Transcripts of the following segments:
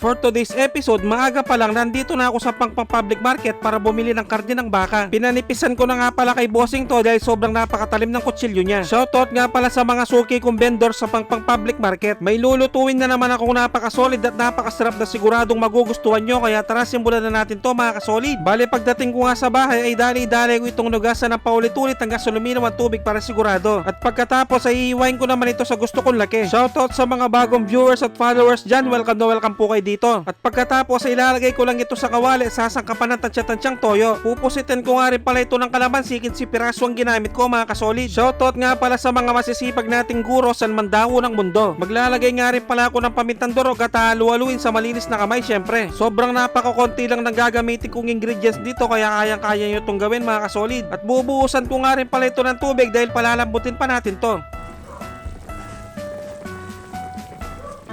For today's episode, maaga pa lang nandito na ako sa Pangpang Public Market para bumili ng karne ng baka. Pinanipisan ko na nga pala kay bossing to dahil sobrang napakatalim ng kutsilyo niya. Shoutout nga pala sa mga suki kong vendor sa Pangpang Public Market. May lulutuin na naman akong napakasolid at napakasarap na siguradong magugustuhan nyo kaya tara simulan na natin to mga kasolid. Bale pagdating ko nga sa bahay ay dali-dali ko itong nugasan ng paulit-ulit hanggang sumiminaw ang tubig para sigurado. At pagkatapos ay iiwain ko naman ito sa gusto kong laki. Shoutout sa mga bagong viewers at followers dyan. Welcome na welcome po kayo dito. At pagkatapos ay ilalagay ko lang ito sa kawali sasangkapan ng tansya-tansyang toyo. Pupusitin ko nga rin pala ito ng kalamansi si piraso ang ginamit ko mga kasolid. Shoutout nga pala sa mga masisipag nating guro sa mandawo ng mundo. Maglalagay nga rin pala ako ng pamintang durog at halu-haluin sa malinis na kamay syempre. Sobrang napakakonti lang ng gagamitin kong ingredients dito kaya kayang-kaya nyo itong gawin mga kasolid. At bubuhusan ko nga rin pala ito ng tubig dahil palalambutin pa natin to.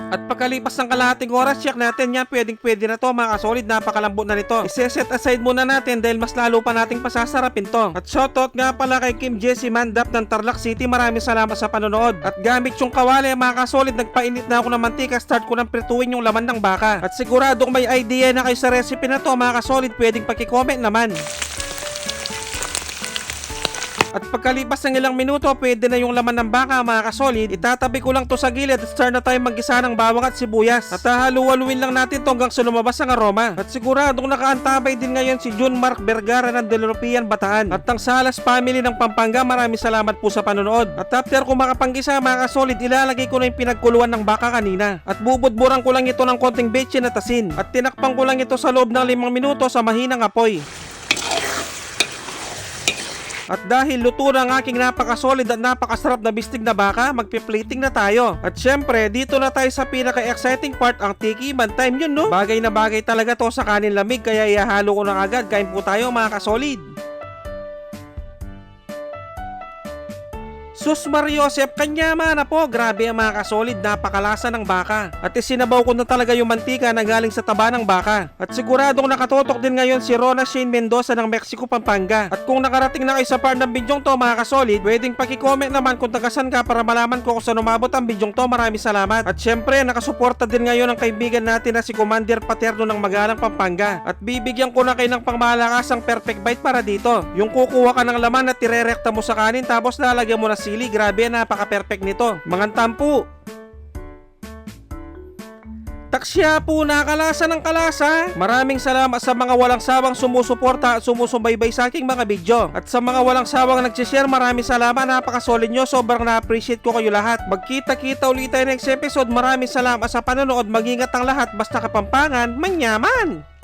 At pagkalipas ng kalahating oras, check natin yan. Pwedeng pwede na to mga kasolid. Napakalambot na nito. Iseset aside muna natin dahil mas lalo pa nating pasasarapin to. At shoutout nga pala kay Kim Jessie Mandap ng Tarlac City. Maraming salamat sa panonood. At gamit yung kawali mga kasolid, nagpainit na ako ng mantika. Start ko ng prituin yung laman ng baka. At siguradong may idea na kayo sa recipe na to mga kasolid. Pwedeng paki-comment naman. At pagkalipas ng ilang minuto, pwede na yung laman ng baka mga kasolid. Itatabi ko lang to sa gilid at start na tayo maggisa ng bawang at sibuyas. At hahalu-haluin lang natin to hanggang sa ang aroma. At siguradong nakaantabay din ngayon si Jun Mark Vergara ng Del European Bataan. At ang Salas family ng Pampanga, maraming salamat po sa panonood. At after ko makapanggisa mga kasolid, ilalagay ko na yung pinagkuluan ng baka kanina. At bubudburan ko lang ito ng konting betchin at asin. At tinakpan ko lang ito sa loob ng limang minuto sa mahinang apoy. At dahil luto na ang aking napakasolid at napakasarap na bistig na baka, magpi-plating na tayo. At syempre, dito na tayo sa pinaka-exciting part, ang tikiman time yun no? Bagay na bagay talaga to sa kanin lamig, kaya ihahalo ko na agad. Kain po tayo mga kasolid. Sus Mariosep, kanya na po. Grabe ang mga kasolid, napakalasa ng baka. At isinabaw ko na talaga yung mantika na galing sa taba ng baka. At siguradong nakatotok din ngayon si Rona Shane Mendoza ng Mexico, Pampanga. At kung nakarating na kayo sa part ng bidyong to mga kasolid, pwedeng paki-comment naman kung tagasan ka para malaman ko kung saan umabot ang bidyong to. Maraming salamat. At syempre, nakasuporta din ngayon ang kaibigan natin na si Commander Paterno ng Magalang, Pampanga. At bibigyan ko na kayo ng pangmalakasang perfect bite para dito. Yung kukuha ka ng laman at tirerekta mo sa kanin tapos lalagyan mo na sili. Grabe, napaka-perfect nito. Mga tampu. Taksya po nakalasa ng kalasa. Maraming salamat sa mga walang sawang sumusuporta at sumusubaybay sa aking mga video. At sa mga walang sawang nagsishare, maraming salamat. Napakasolid nyo. Sobrang na-appreciate ko kayo lahat. Magkita-kita ulit tayo next episode. Maraming salamat sa panonood. Mag-ingat ang lahat. Basta kapampangan, manyaman!